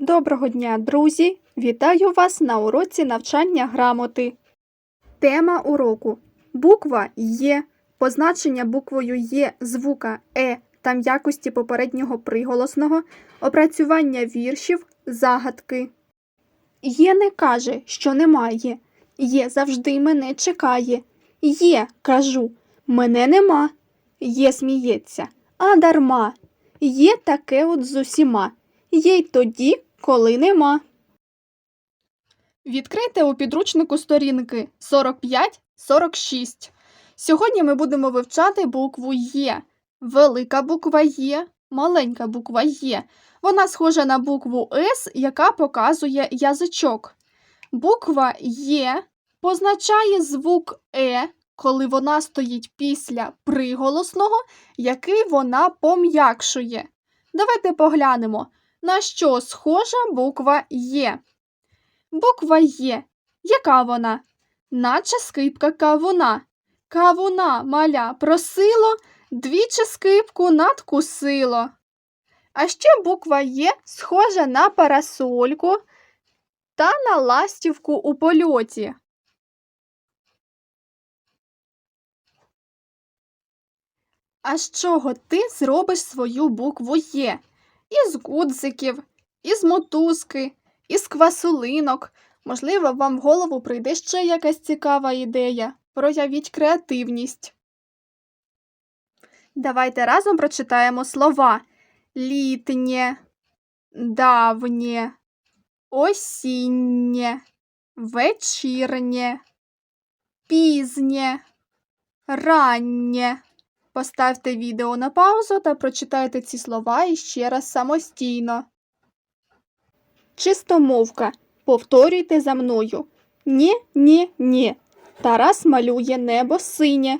Доброго дня, друзі! Вітаю вас на уроці навчання грамоти. Тема уроку Буква Є. Позначення буквою Є звука Е та м'якості попереднього приголосного, опрацювання віршів, загадки. Є не каже, що немає. Є завжди мене чекає. Є, кажу, мене нема. Є сміється, а дарма. Є таке от з усіма. Є й тоді, коли нема. Відкрийте у підручнику сторінки 45-46. Сьогодні ми будемо вивчати букву Є. Велика буква Є, маленька буква Є. Вона схожа на букву С, яка показує язичок. Буква Є позначає звук Е, коли вона стоїть після приголосного, який вона пом'якшує. Давайте поглянемо, на що схожа буква Є. Буква Є. Яка вона? Наче скипка кавуна. Кавуна маля просило, двічі скипку надкусило. А ще буква Є схожа на парасольку та на ластівку у польоті. А з чого ти зробиш свою букву Є? Із гудзиків, із мотузки, із квасолинок. Можливо, вам в голову прийде ще якась цікава ідея. Проявіть креативність. Давайте разом прочитаємо слова літнє, давнє, осіннє, вечірнє, пізнє, раннє. Поставте відео на паузу та прочитайте ці слова іще раз самостійно. Чистомовка. Повторюйте за мною. Нє, нє, нє. Тарас малює небо синє.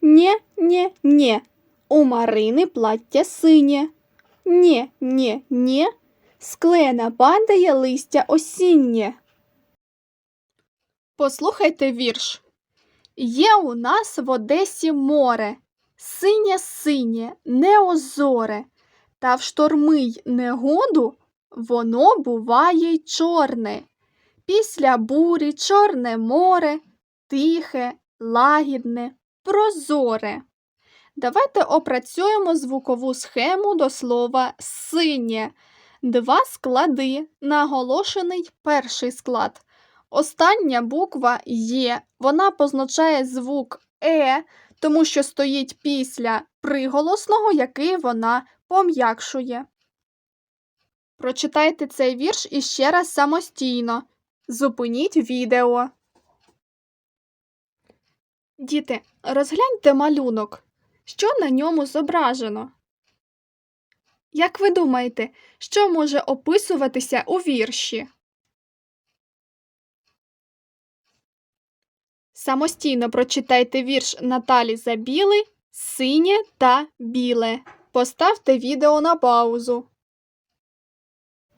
Нє, нє, нє. У Марини плаття синє. Нє, нє, нє. Склена падає листя осіннє. Послухайте вірш. Є у нас в Одесі море, синє синє, неозоре, та в шторми й негоду воно буває й чорне. Після бурі чорне море, тихе, лагідне, прозоре. Давайте опрацюємо звукову схему до слова синє. Два склади, наголошений перший склад. Остання буква Є. Вона позначає звук Е, тому що стоїть після приголосного, який вона пом'якшує. Прочитайте цей вірш іще раз самостійно. Зупиніть відео. Діти, розгляньте малюнок. Що на ньому зображено? Як ви думаєте, що може описуватися у вірші? Самостійно прочитайте вірш Наталі Забіли Синє та біле. Поставте відео на паузу.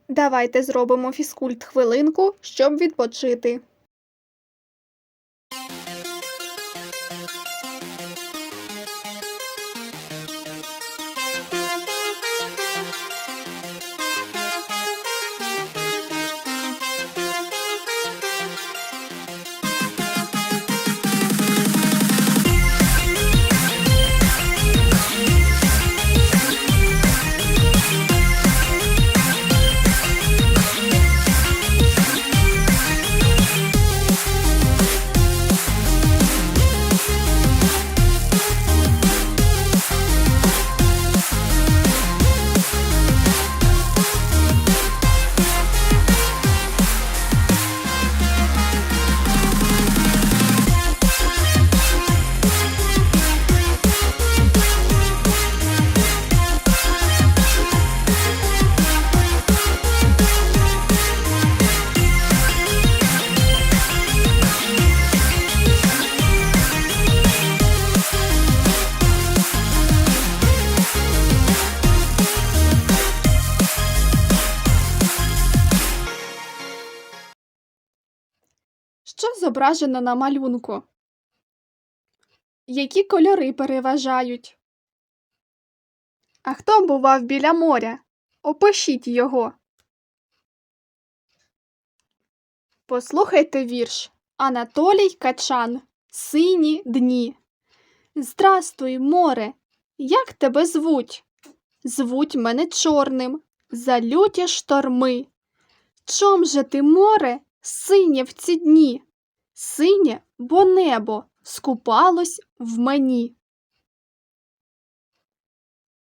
Давайте зробимо фізкульт хвилинку, щоб відпочити. Що зображено на малюнку? Які кольори переважають? А хто бував біля моря? Опишіть його. Послухайте вірш Анатолій Качан. Сині дні. Здрастуй, море, як тебе звуть? Звуть мене чорним, за люті шторми. Чом же ти, море, синє в ці дні? Синє, бо небо скупалось в мені.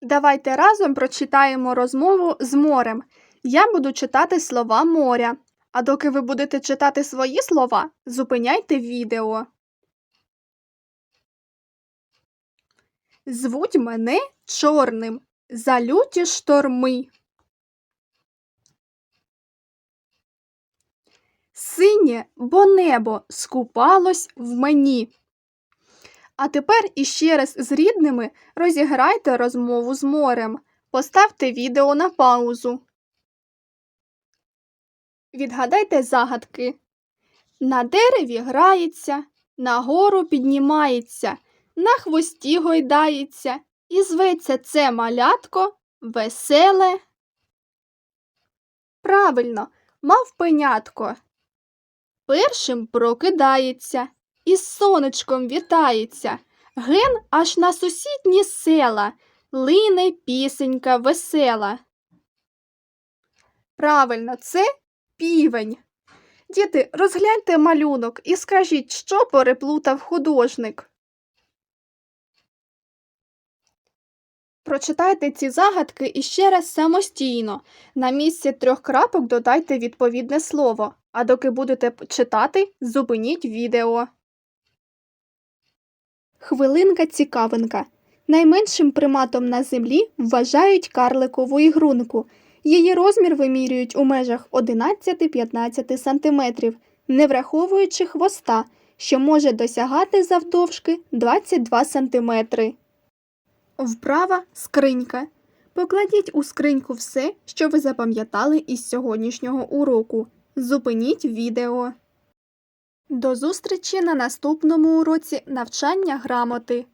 Давайте разом прочитаємо розмову з морем. Я буду читати слова моря. А доки ви будете читати свої слова, зупиняйте відео. Звуть мене чорним, за люті шторми. Синє, бо небо скупалось в мені. А тепер іще раз з рідними розіграйте розмову з морем. Поставте відео на паузу. Відгадайте загадки. На дереві грається, нагору піднімається, на хвості гойдається, і зветься це малятко веселе. Правильно, мавпенятко. Першим прокидається, із сонечком вітається. Ген аж на сусідні села, лине пісенька весела. Правильно, це півень. Діти, розгляньте малюнок і скажіть, що переплутав художник. Прочитайте ці загадки іще раз самостійно. На місці трьох крапок додайте відповідне слово, а доки будете читати, зупиніть відео. Хвилинка цікавинка. Найменшим приматом на землі вважають карликову ігрунку. Її розмір вимірюють у межах 11-15 см, не враховуючи хвоста, що може досягати завдовжки 22 см. Вправа скринька. Покладіть у скриньку все, що ви запам'ятали із сьогоднішнього уроку. Зупиніть відео. До зустрічі на наступному уроці навчання грамоти.